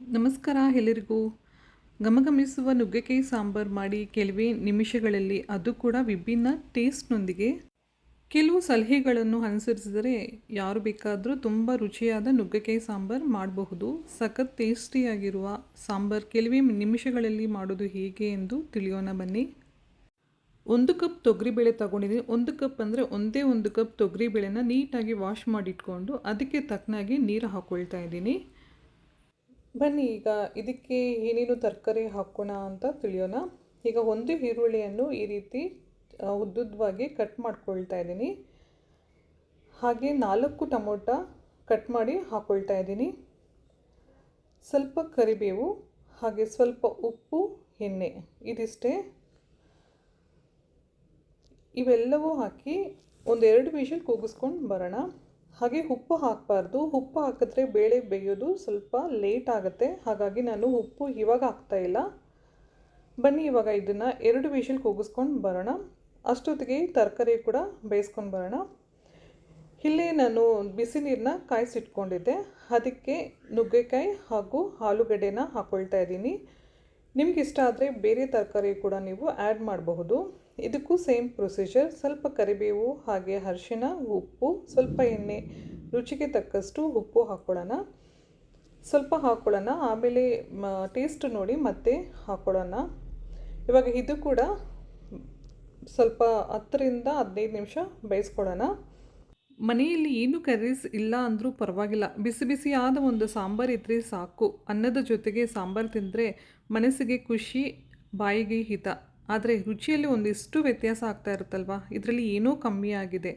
ನಮಸ್ಕಾರ ಎಲ್ಲರಿಗೂ. ಗಮಗಮಿಸುವ ನುಗ್ಗೆಕಾಯಿ ಸಾಂಬಾರು ಮಾಡಿ ಕೆಲವೇ ನಿಮಿಷಗಳಲ್ಲಿ ಅದು ಕೂಡ ವಿಭಿನ್ನ ಟೇಸ್ಟ್ನೊಂದಿಗೆ. ಕೆಲವು ಸಲಹೆಗಳನ್ನು ಅನುಸರಿಸಿದರೆ ಯಾರು ಬೇಕಾದರೂ ತುಂಬ ರುಚಿಯಾದ ನುಗ್ಗೆಕಾಯಿ ಸಾಂಬಾರು ಮಾಡಬಹುದು. ಸಖತ್ ಟೇಸ್ಟಿಯಾಗಿರುವ ಸಾಂಬಾರು ಕೆಲವೇ ನಿಮಿಷಗಳಲ್ಲಿ ಮಾಡೋದು ಹೇಗೆ ಎಂದು ತಿಳಿಯೋಣ ಬನ್ನಿ. ಒಂದು ಕಪ್ ತೊಗರಿಬೇಳೆ ತಗೊಂಡಿದ್ದೀನಿ. ಒಂದು ಕಪ್ ಅಂದರೆ ಒಂದೇ ಒಂದು ಕಪ್ ತೊಗರಿಬೇಳೆನ ನೀಟಾಗಿ ವಾಶ್ ಮಾಡಿಟ್ಕೊಂಡು ಅದಕ್ಕೆ ತಕ್ಕನಾಗಿ ನೀರು ಹಾಕ್ಕೊಳ್ತಾ ಇದ್ದೀನಿ. ಬನ್ನಿ, ಈಗ ಇದಕ್ಕೆ ಏನೇನು ತರಕಾರಿ ಹಾಕೋಣ ಅಂತ ತಿಳಿಯೋಣ. ಈಗ ಒಂದು ಈರುಳ್ಳಿಯನ್ನು ಈ ರೀತಿ ಉದ್ದುದ್ದವಾಗಿ ಕಟ್ ಮಾಡ್ಕೊಳ್ತಾ ಇದ್ದೀನಿ. ಹಾಗೆ ನಾಲ್ಕು ಟೊಮೊಟೊ ಕಟ್ ಮಾಡಿ ಹಾಕ್ಕೊಳ್ತಾ ಇದ್ದೀನಿ. ಸ್ವಲ್ಪ ಕರಿಬೇವು, ಹಾಗೆ ಸ್ವಲ್ಪ ಉಪ್ಪು, ಎಣ್ಣೆ ಇದಿಷ್ಟೇ. ಇವೆಲ್ಲವೂ ಹಾಕಿ ಒಂದೆರಡು ವಿಷಲ್ ಕೂಗಿಸ್ಕೊಂಡು ಬರೋಣ. ಹಾಗೆ ಉಪ್ಪು ಹಾಕಬಾರ್ದು. ಉಪ್ಪು ಹಾಕಿದ್ರೆ ಬೇಳೆ ಬೇಯೋದು ಸ್ವಲ್ಪ ಲೇಟ್ ಆಗುತ್ತೆ. ಹಾಗಾಗಿ ನಾನು ಉಪ್ಪು ಇವಾಗ ಹಾಕ್ತಾ ಇಲ್ಲ. ಬನ್ನಿ, ಇವಾಗ ಇದನ್ನು ಎರಡು ವಿಷಲ್ ಕೂಗಿಸ್ಕೊಂಡು ಬರೋಣ. ಅಷ್ಟೊತ್ತಿಗೆ ತರಕಾರಿ ಕೂಡ ಬೇಯಿಸ್ಕೊಂಡು ಬರೋಣ. ಇಲ್ಲಿ ನಾನು ಬಿಸಿ ನೀರನ್ನ ಕಾಯಿಸಿಟ್ಕೊಂಡಿದ್ದೆ. ಅದಕ್ಕೆ ನುಗ್ಗೆಕಾಯಿ ಹಾಗೂ ಆಲೂಗಡ್ಡೆನ ಹಾಕ್ಕೊಳ್ತಾ ಇದ್ದೀನಿ. ನಿಮ್ಗೆ ಇಷ್ಟ ಆದರೆ ಬೇರೆ ತರಕಾರಿ ಕೂಡ ನೀವು ಆ್ಯಡ್ ಮಾಡಬಹುದು. ಇದಕ್ಕೂ ಸೇಮ್ ಪ್ರೊಸೀಜರ್ ಸ್ವಲ್ಪ ಕರಿಬೇವು, ಹಾಗೆ ಅರಿಶಿನ ಉಪ್ಪು, ಸ್ವಲ್ಪ ಎಣ್ಣೆ, ರುಚಿಗೆ ತಕ್ಕಷ್ಟು ಉಪ್ಪು ಹಾಕ್ಕೊಳ್ಳೋಣ ಸ್ವಲ್ಪ ಹಾಕ್ಕೊಳ್ಳೋಣ ಆಮೇಲೆ ಟೇಸ್ಟ್ ನೋಡಿ ಮತ್ತೆ ಹಾಕ್ಕೊಳ್ಳೋಣ ಇವಾಗ ಇದು ಕೂಡ ಸ್ವಲ್ಪ ಹತ್ತರಿಂದ ಹದಿನೈದು ನಿಮಿಷ ಬೇಯಿಸ್ಕೊಳ್ಳೋಣ. ಮನೆಯಲ್ಲಿ ಏನು ಕರೀಸ್ ಇಲ್ಲ ಅಂದರೂ ಪರವಾಗಿಲ್ಲ. ಬಿಸಿ ಬಿಸಿಯಾದ ಒಂದು ಸಾಂಬಾರು ಇದ್ದರೆ ಸಾಕು. ಅನ್ನದ ಜೊತೆಗೆ ಸಾಂಬಾರು ತಿಂದರೆ ಮನಸ್ಸಿಗೆ ಖುಷಿ, ಬಾಯಿಗೆ ಹಿತ. ಆದರೆ ರುಚಿಯಲ್ಲಿ ಒಂದಿಷ್ಟು ವ್ಯತ್ಯಾಸ ಆಗ್ತಾ ಇರುತ್ತಲ್ವ? ಇದರಲ್ಲಿ ಏನೋ ಕಮ್ಮಿ ಆಗಿದೆ.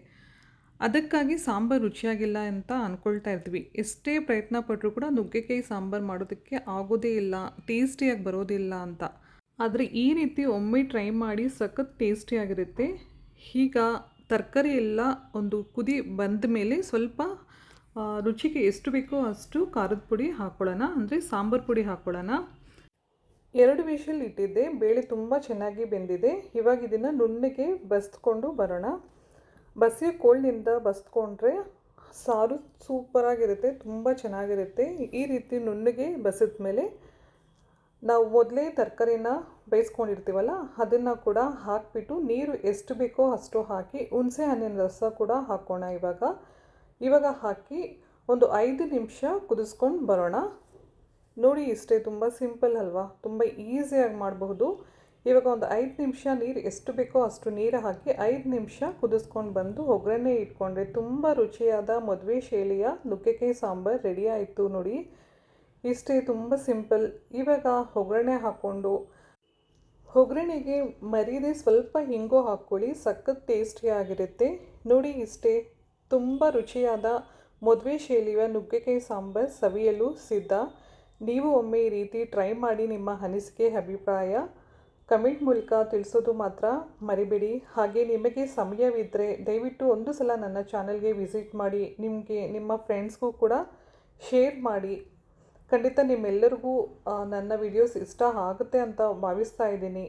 ಅದಕ್ಕಾಗಿ ಸಾಂಬಾರು ರುಚಿಯಾಗಿಲ್ಲ ಅಂತ ಅಂದ್ಕೊಳ್ತಾ ಇರ್ತೀವಿ ಎಷ್ಟೇ ಪ್ರಯತ್ನ ಪಟ್ಟರೂ ಕೂಡ ನುಗ್ಗೆಕಾಯಿ ಸಾಂಬಾರು ಮಾಡೋದಕ್ಕೆ ಆಗೋದೇ ಇಲ್ಲ, ಟೇಸ್ಟಿಯಾಗಿ ಬರೋದಿಲ್ಲ ಅಂತ. ಆದರೆ ಈ ರೀತಿ ಒಮ್ಮೆ ಟ್ರೈ ಮಾಡಿ ಸಖತ್ ಟೇಸ್ಟಿಯಾಗಿರುತ್ತೆ ಈಗ ತರಕಾರಿ ಎಲ್ಲ ಒಂದು ಕುದಿ ಬಂದ ಮೇಲೆ ಸ್ವಲ್ಪ ರುಚಿಗೆ ಎಷ್ಟು ಬೇಕೋ ಅಷ್ಟು ಖಾರದ ಪುಡಿ ಹಾಕ್ಕೊಳ್ಳೋಣ ಅಂದರೆ ಸಾಂಬಾರು ಪುಡಿ ಹಾಕ್ಕೊಳ್ಳೋಣ ಎರಡು ವಿಷಲ್ ಇಟ್ಟಿದ್ದೆ, ಬೇಳೆ ತುಂಬ ಚೆನ್ನಾಗಿ ಬೆಂದಿದೆ. ಇವಾಗ ಇದನ್ನು ನುಣ್ಣಗೆ ಬಸ್ಕೊಂಡು ಬರೋಣ. ಬಸಿಯ ಕೋಳಿನಿಂದ ಬಸ್ಕೊಂಡ್ರೆ ಸಾರು ಸೂಪರಾಗಿರುತ್ತೆ, ತುಂಬ ಚೆನ್ನಾಗಿರುತ್ತೆ. ಈ ರೀತಿ ನುಣ್ಣಗೆ ಬಸಿದ ಮೇಲೆ ನಾವು ಮೊದಲೇ ತರಕಾರಿನ ಬೇಯಿಸ್ಕೊಂಡಿರ್ತೀವಲ್ಲ, ಅದನ್ನು ಕೂಡ ಹಾಕಿಬಿಟ್ಟು ನೀರು ಎಷ್ಟು ಬೇಕೋ ಅಷ್ಟು ಹಾಕಿ, ಹುಣಸೆ ಹಣ್ಣಿನ ರಸ ಕೂಡ ಹಾಕೋಣ ಇವಾಗ. ಇವಾಗ ಹಾಕಿ ಒಂದು ಐದು ನಿಮಿಷ ಕುದಿಸ್ಕೊಂಡು ಬರೋಣ. ನೋಡಿ, ಇಷ್ಟೇ ತುಂಬ ಸಿಂಪಲ್ ಅಲ್ವಾ? ತುಂಬ ಈಸಿಯಾಗಿ ಮಾಡಬಹುದು. ಇವಾಗ ಒಂದು ಐದು ನಿಮಿಷ ನೀರು ಎಷ್ಟು ಬೇಕೋ ಅಷ್ಟು ನೀರು ಹಾಕಿ ಐದು ನಿಮಿಷ ಕುದಿಸ್ಕೊಂಡು ಬಂದು ಒಗ್ಗರಣೆ ಇಟ್ಕೊಂಡ್ರೆ ತುಂಬ ರುಚಿಯಾದ ಮದುವೆ ಶೈಲಿಯ ನುಗ್ಗೆಕಾಯಿ ಸಾಂಬಾರು ರೆಡಿ ಆಯಿತು ನೋಡಿ. ಇಷ್ಟೇ ತುಂಬ ಸಿಂಪಲ್. ಇವಾಗ ಒಗ್ಗರಣೆ ಹಾಕ್ಕೊಂಡು, ಒಗ್ಗರಣೆಗೆ ಮರೀದೆ ಸ್ವಲ್ಪ ಹಿಂಗು ಹಾಕ್ಕೊಳ್ಳಿ, ಸಖತ್ ಟೇಸ್ಟಿಯಾಗಿರುತ್ತೆ ನೋಡಿ, ಇಷ್ಟೇ ತುಂಬ ರುಚಿಯಾದ ಮದುವೆ ಶೈಲಿಯ ನುಗ್ಗೆಕಾಯಿ ಸಾಂಬಾರು ಸವಿಯಲು ಸಿದ್ಧ. ನೀವು ಒಮ್ಮೆ ಈ ರೀತಿ ಟ್ರೈ ಮಾಡಿ ನಿಮ್ಮ ಅನಿಸಿಕೆ, ಅಭಿಪ್ರಾಯ ಕಮೆಂಟ್ ಮೂಲಕ ತಿಳಿಸೋದು ಮಾತ್ರ ಮರಿಬೇಡಿ. ಹಾಗೆ ನಿಮಗೆ ಸಮಯವಿದ್ದರೆ ದಯವಿಟ್ಟು ಒಂದು ಸಲ ನನ್ನ ಚಾನಲ್ಗೆ ವಿಸಿಟ್ ಮಾಡಿ, ನಿಮಗೆ, ನಿಮ್ಮ ಫ್ರೆಂಡ್ಸ್ಗೂ ಕೂಡ ಶೇರ್ ಮಾಡಿ. ಖಂಡಿತ ನಿಮ್ಮೆಲ್ಲರಿಗೂ ನನ್ನ ವಿಡಿಯೋಸ್ ಇಷ್ಟ ಆಗುತ್ತೆ ಅಂತ ಭಾವಿಸ್ತಾ ಇದ್ದೀನಿ.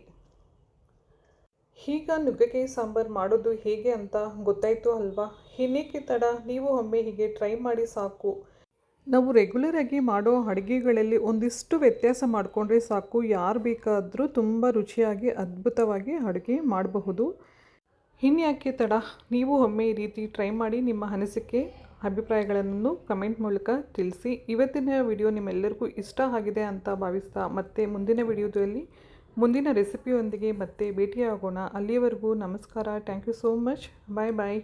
ಈಗ ನುಗ್ಗೆಕಾಯಿ ಸಾಂಬಾರು ಮಾಡೋದು ಹೇಗೆ ಅಂತ ಗೊತ್ತಾಯಿತು ಅಲ್ವಾ? ಇನ್ನೇಕೆ ತಡ? ನೀವು ಒಮ್ಮೆ ಹೀಗೆ ಟ್ರೈ ಮಾಡಿ ಸಾಕು. ನಾವು ರೆಗ್ಯುಲರ್ ಆಗಿ ಮಾಡೋ ಅಡುಗೆಗಳಲ್ಲಿ ಒಂದಿಷ್ಟು ವ್ಯತ್ಯಾಸ ಮಾಡಿಕೊಂಡ್ರೆ ಸಾಕು. ಯಾರು ಬೇಕಾದರೂ ತುಂಬ ರುಚಿಯಾಗಿ, ಅದ್ಭುತವಾಗಿ ಅಡುಗೆ ಮಾಡಬಹುದು. ಇನ್ಯಾಕೆ ತಡ? ನೀವು ಒಮ್ಮೆ ಈ ರೀತಿ ಟ್ರೈ ಮಾಡಿ ನಿಮ್ಮ ಅನಿಸಿಕೆ, ಅಭಿಪ್ರಾಯಗಳನ್ನು ಕಮೆಂಟ್ ಮೂಲಕ ತಿಳಿಸಿ. ಇವತ್ತಿನ ವಿಡಿಯೋ ನಿಮ್ಮೆಲ್ಲರಿಗೂ ಇಷ್ಟ ಆಗಿದೆ ಅಂತ ಭಾವಿಸ್ತಾ ಮತ್ತೆ ಮುಂದಿನ ವಿಡಿಯೋದಲ್ಲಿ ಮುಂದಿನ ರೆಸಿಪಿಯೊಂದಿಗೆ ಮತ್ತೆ ಭೇಟಿಯಾಗೋಣ. ಅಲ್ಲಿಯವರೆಗೂ ನಮಸ್ಕಾರ. Thank you so much bye bye